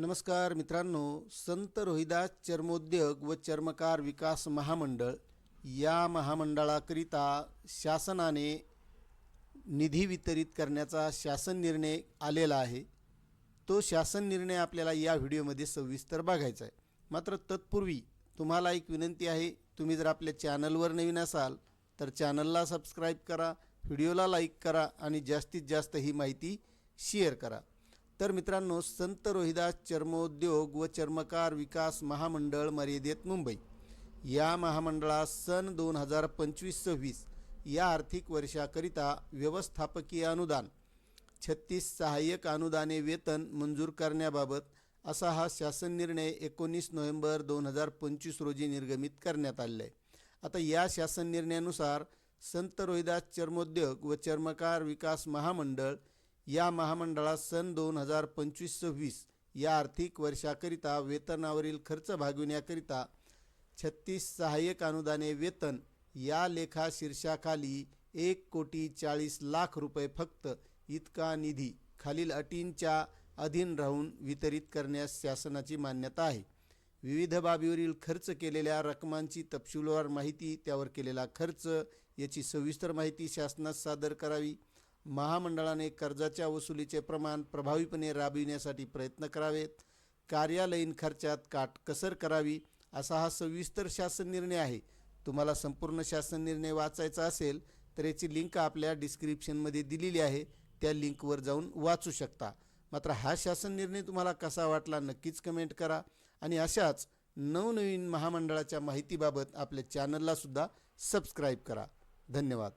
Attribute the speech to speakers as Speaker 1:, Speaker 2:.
Speaker 1: नमस्कार मित्रांनो संत रोहिदास चर्मोद्योग व चर्मकार विकास महामंडळ या महामंडळाकरिता शासनाने निधी वितरित करण्याचा शासन निर्णय आलेला आहे. तो शासन निर्णय आपल्याला या व्हिडिओमध्ये सविस्तर बघायचा आहे. मात्र तत्पूर्वी तुम्हाला एक विनंती आहे तुम्ही जर आपल्या चॅनलवर नवीन असाल तर चॅनलला सबस्क्राईब करा व्हिडिओला लाईक करा आणि जास्तीत जास्त ही माहिती शेअर करा. तर मित्रांनो संत रोहिदास चर्मोद्योग व चर्मकार विकास महामंडळ मर्यादित मुंबई. या महामंडळास सन दोन हजार पंचवीस सव्वीस या आर्थिक वर्षाकरिता व्यवस्थापकीय अनुदान छत्तीस सहाय्यक अनुदाने वेतन मंजूर करण्याबाबत असा हा शासन निर्णय एकोणीस नोव्हेंबर दोन हजार पंचवीस रोजी निर्गमित करण्यात आलेला आहे. आता या शासन निर्णयानुसार संत रोहिदास चर्मोद्योग व चर्मकार विकास महामंडळ या महामंडळात सन दोन हजार पंचवीस सव्वीस या आर्थिक वर्षाकरिता वेतनावरील खर्च भागविण्याकरिता छत्तीस सहाय्यक अनुदाने वेतन या लेखा शीर्षाखाली एक कोटी चाळीस लाख रुपये फक्त इतका निधी खालील अटींच्या अधीन राहून वितरित करण्यास शासनाची मान्यता आहे. विविध बाबीवरील खर्च केलेल्या रकमांची तपशीलवार माहिती त्यावर केलेला खर्च याची सविस्तर माहिती शासनास सादर करावी. महामंडळाने कर्जाच्या वसुलीचे प्रमाण प्रभावीपणे राबविण्यासाठी प्रयत्न करावेत. कार्यालयीन खर्चात काटकसर करावी असा हा सविस्तर शासन निर्णय आहे. तुम्हाला संपूर्ण शासन निर्णय वाचायचा असेल तर याची लिंक आपल्या डिस्क्रिप्शनमध्ये दिलेली आहे. त्या लिंकवर जाऊन वाचू शकता. मात्र हा शासन निर्णय तुम्हाला कसा वाटला नक्कीच कमेंट करा. आणि अशाच नवनवीन महामंडळाच्या माहितीबाबत आपल्या चॅनललासुद्धा सबस्क्राईब करा. धन्यवाद.